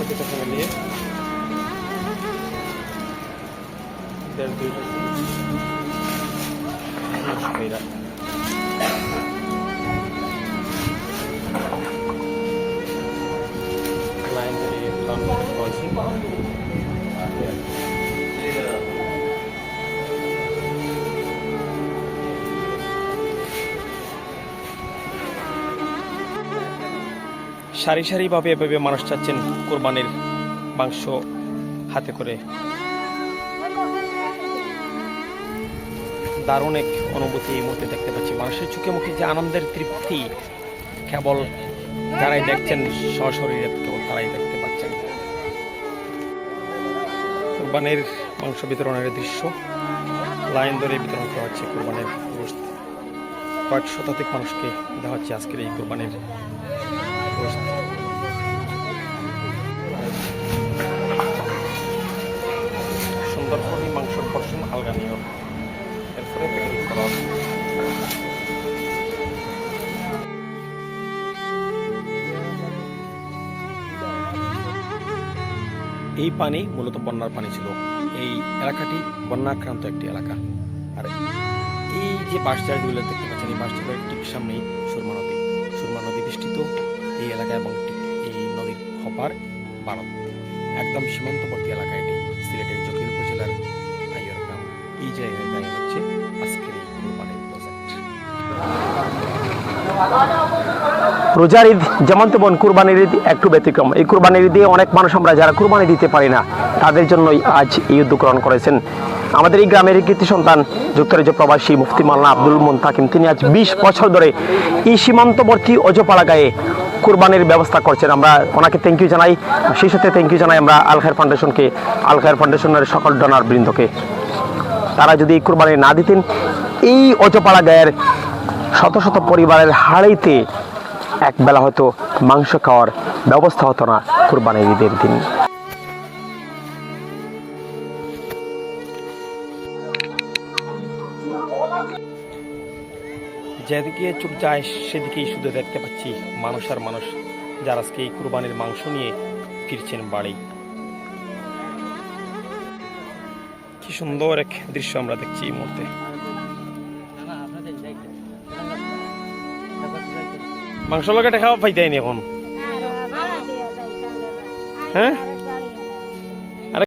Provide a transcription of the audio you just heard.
দুটো ফ্যামিলি দেড় দুই ভাইরা সারি সারিভাবে এভাবে মানুষ চাচ্ছেন কোরবানির মাংস হাতে করে। দারুণ এক অনুভূতি এই মুহূর্তে দেখতে পাচ্ছি। মানুষের চোখে মুখে যে আনন্দের তৃপ্তি কেবল যারাই দেখছেন, সশরীরে কেবল তারাই দেখতে পাচ্ছেন। কোরবানির মাংস বিতরণের দৃশ্য, লাইন ধরে বিতরণ করা হচ্ছে কোরবানির কয়েক শতাধিক মানুষকে দেওয়া হচ্ছে আজকের এই কোরবানির এই মাংসের পর্ষণ আলগা এরপরে করা। এই পানি মূলত বন্যার পানি ছিল। এই এলাকাটি বন্যাক্রান্ত একটি এলাকা। আর এই যে বাসজারগুলো দেখতে পাচ্ছেন, এই বাসজারের ঠিক সামনেই সুরমা নদী। সুরমা নদী বেষ্টিত এই এলাকা এবং এই নদীর হপার ভারত একদম সীমান্তবর্তী এলাকা রোজার ঈদ, যেমন তেমন কুরবানির ঈদ একটু ব্যতিক্রম। এই কুরবানির ঈদে অনেক মানুষ আমরা যারা কুরবানি দিতে পারি না, তাদের জন্যই আজ এই উদ্যোগ গ্রহণ করেছেন। আমাদের এই গ্রামের কীর্তি সন্তান, যুক্তরাজ্য প্রবাসী মুফতি মাল্লা আব্দুল মুন্তাকিম, তিনি আজ বিশ বছর ধরে এই সীমান্তবর্তী অজপাড়া গায়ে কুরবানির ব্যবস্থা করছেন। আমরা ওনাকে থ্যাংক ইউ জানাই। সেই সাথে থ্যাংক ইউ জানাই আমরা আল খায়ের ফাউন্ডেশনকে, আল খায়ের ফাউন্ডেশনের সকল ডোনার বৃন্দকে। তারা যদি এই কুরবানি না দিতেন, এই অজপাড়া গায়ের শত শত পরিবারের হাড়িতে একবেলা হয়তো মাংস খাওয়ার ব্যবস্থা হতো না কুরবানির ঈদের দিন। যেদিকে চোখ যায়, সেদিকেই শুধু দেখতে পাচ্ছি মানুষ আর মানুষ যারা আজকে এই কুরবানির মাংস নিয়ে ফিরছেন বাড়ি। কি সুন্দর এক দৃশ্য আমরা দেখছি এই মুহূর্তে। মাংস লগে দেখাব পাইতাই নি এখন হ্যাঁ?